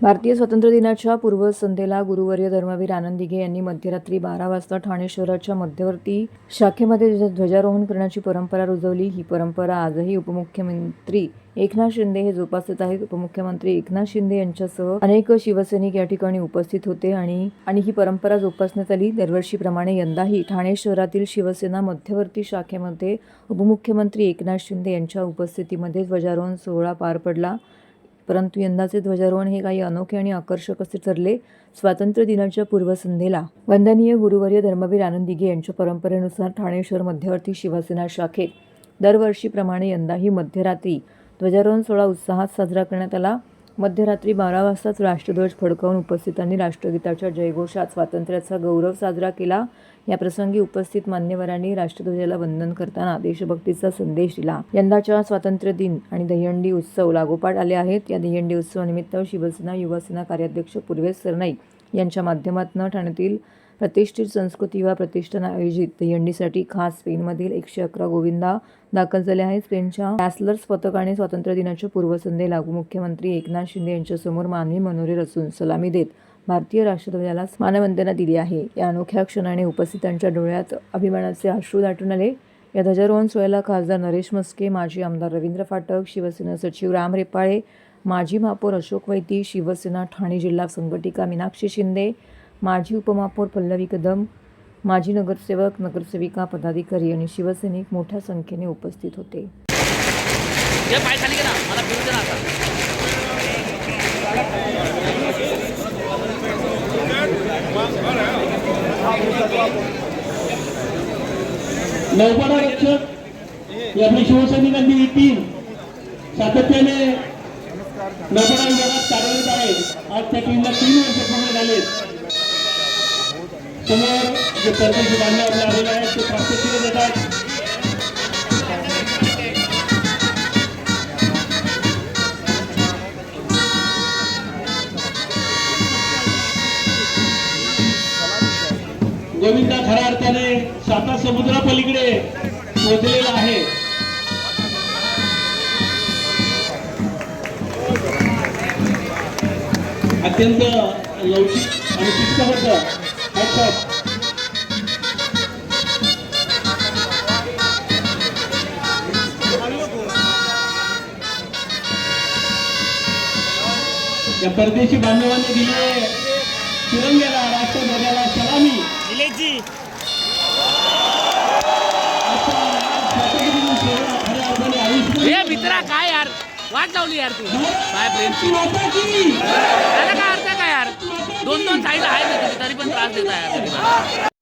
भारतीय स्वातंत्र्य दिनाच्या पूर्वसंध्येला गुरुवर्य धर्मवीर आनंद दिघे यांनी मध्यरात्री बारा वाजता ठाणे शहराच्या मध्यवर्ती शाखेमध्ये ध्वजारोहण करण्याची परंपरा रुजवली. ही परंपरा आजही उपमुख्यमंत्री एकनाथ शिंदे हे जोपासत आहेत. उपमुख्यमंत्री एकनाथ शिंदे यांच्यासह अनेक शिवसैनिक या ठिकाणी उपस्थित होते आणि आणि ही परंपरा जोपासण्यात आली. दरवर्षीप्रमाणे यंदाही ठाणे शहरातील शिवसेना मध्यवर्ती शाखेमध्ये उपमुख्यमंत्री एकनाथ शिंदे यांच्या उपस्थितीमध्ये ध्वजारोहण सोहळा पार पडला. परंतु यंदाचे ध्वजारोहण हे काही अनोखे आणि आकर्षक असे ठरले स्वातंत्र्य दिनाच्या पूर्वसंध्येला. वंदनीय गुरुवर्य धर्मवीर आनंद दिघे यांच्या परंपरेनुसार ठाणे शहर मध्यवर्ती शिवसेना शाखेत. दरवर्षीप्रमाणे यंदाही मध्यरात्री ध्वजारोहण सोहळा उत्साहात साजरा करण्यात आला. मध्यरात्री बारा वाजताच राष्ट्रध्वज फडकावून उपस्थितांनी राष्ट्रगीताच्या जयघोषात स्वातंत्र्याचा गौरव साजरा केला. या प्रसंगी उपस्थित मान्यवरांनी राष्ट्रध्वजाला वंदन करताना देशभक्तीचा संदेश दिला. यंदाच्या स्वातंत्र्य दिन आणि दहीहंडी उत्सव लागोपाठ आले आहेत. या दहीहंडी उत्सवानिमित्त शिवसेना युवासेना कार्याध्यक्ष पूर्वेश सरनाईक यांच्या माध्यमातून ठाण्यातील प्रतिष्ठित संस्कृती वा प्रतिष्ठान आयोजित दहीहंडीसाठी खास स्पेनमधील एकशे अकरा गोविंदा दाखल झाले आहेत. स्पेनच्या कॅसलर्स पथकाने स्वातंत्र्य दिनाच्या पूर्वसंध्येला मुख्यमंत्री एकनाथ शिंदे यांच्यासमोर मानवी मनोरे रचून सलामी देत भारतीय राष्ट्रध्वजाला मानवंदना दिली आहे. या अनोख्या क्षणाने उपस्थितांच्या डोळ्यात अभिमानाचे अश्रू दाटून आले. या ध्वजारोहण सोहळ्याला खासदार नरेश मस्के माजी आमदार रवींद्र फाटक शिवसेना सचिव राम रेपाळे माजी महापौर अशोक वैती शिवसेना ठाणे जिल्हा संघटिका मीनाक्षी शिंदे माजी उपमहापौर पल्लवी कदम माजी नगरसेवक नगरसेविका पदाधिकारी आणि शिवसैनिक मोठ्या संख्येने उपस्थित होते. ये पाय खाली गेला मला फिरू दे ना आता. नौपाडा रक्षक आपली शिवसैनिकांची ही टीम सातत्याने नौपाडा विभागात कार्यरत आहे आज त्या टीमला तीन वर्ष पूर्ण झाले समोर जे परदेशी बांधव आपले आलेले आहेत ते प्रात्यक्षिक देतात गोविंदा खऱ्या अर्थाने साता समुद्रापलीकडे पोहोचलेला आहे अत्यंत लवचिक आणि शिस्तबद्ध. या परदेशी बांधवांनी दिले तिरंग्याला राष्ट्रध्वजाला सलामी. हे मित्रा काय यार? वाट लावली यार तू. काय प्रेमची दोन दोन साईड आहे तरी पण त्रास देता मला.